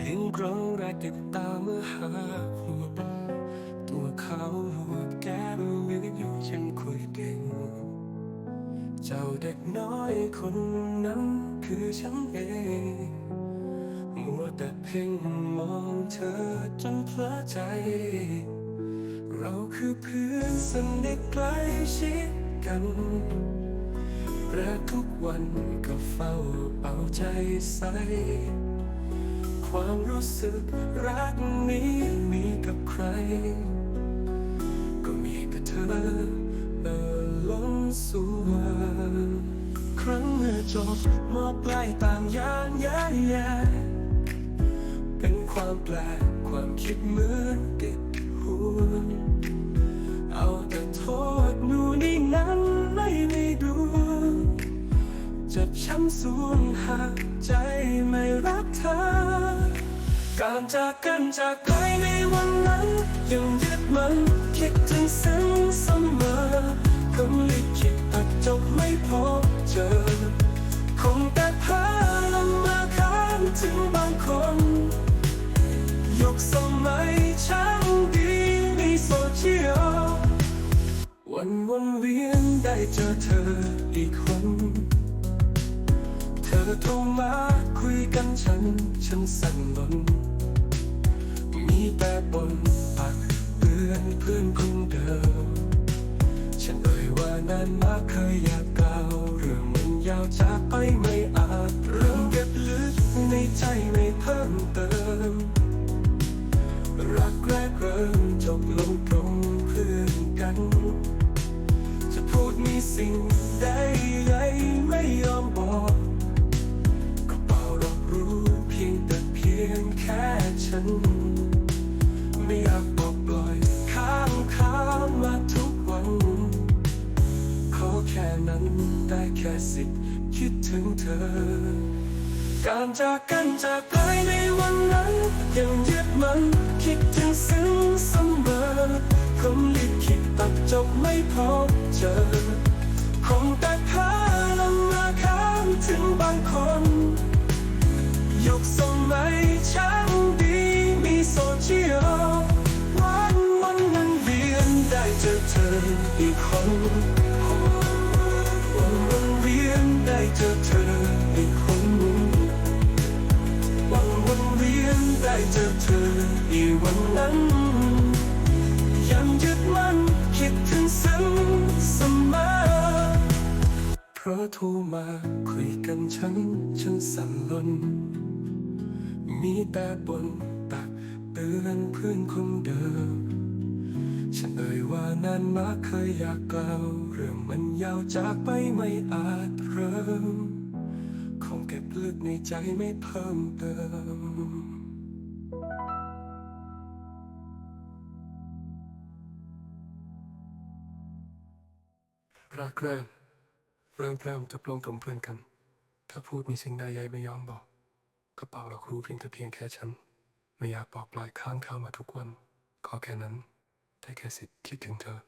เห็นรั้งแรกติดตามเมื่อหาหัวตัวเขาหัวแก้มยืนอยู่ยังคุยเก่งเจ้าเด็กน้อยคนนั้นคือฉันเองมัวแต่เพ่งมองเธอจนเพลอใจ เราคือเพื่อนสนิทใกล้ชิดกันและทุกวันก็เฝ้าเอาใจใส่ ความรู้สึกรักนี้มีกับใคร ก็มีกับเธอเอ่อล้นส่วครั้งเมื่อจบมอบปลายต่างยานแย่แย่เป็นความแปลกความคิดเหมือนติดหัวเอาแต่โทษนู่นนี่นั้นไม่ได้ดูจ็บช้ำสูญหากใจไม่รักเธอ การจากกันจากไปในวันนั้น ยังยึดมันคิดถึงซึ้งเสมอคำลิขิตตัดจบไม่พบเจอ คงแต่เพ้อลำมาค้างถึงบางคนยุคสมัยช่างดีมีโซเชียลวันวนเวียนได้เจอเธออีกคน เธอโทรมา ยกันฉัน ฉันสั่นลนมีแต่บนปากเตือนเพื่อนคนเดิม ฉันเอ่ยว่านานมากเคยอยากกล่าวเรื่องมันยาวจากไปไม่อา ค่นั้นได้แค่สิทธิ์คิดถึงเธอ การจากกันจากไปในวันนั้น ยังยึดมันคิดถึงซึ้งเสมอคำลิขิตตัดจบไม่พบเจอ คงแต่พาลำมาค้างถึงบางคนยุคสมัยช่างดีมีโซเชียลวันวันนั้นเวียนได้เจอเธออีกคน วันนั้น ยังยึดมั่นคิดถึงซึ้งเสมอเพราะโทรมาคุยกันฉันฉันสั่นลน มีแต่บนตักเตือนเพื่อนคนเดิม ฉันเอ่ยว่านานมาเคยอยากกล่าวเรื่องมันยาวจากไปไม่อาจเริ่ม คงเก็บลึกในใจไม่เพิ่มเติม รักเริ่มเริ่มแริ่มจะปลงตรงเพื่อนกัน ถ้าพูดมีสิ่งใดใหญ่ไม่ยอมบอกกระเป๋าเราครูเพียงแต่เพียงแค่ฉัน ไม่อยากบอกปล่อยข้างเข้ามาทุกวัน ขอแค่นั้นได้แค่สิทธิ์คิดถึงเธอ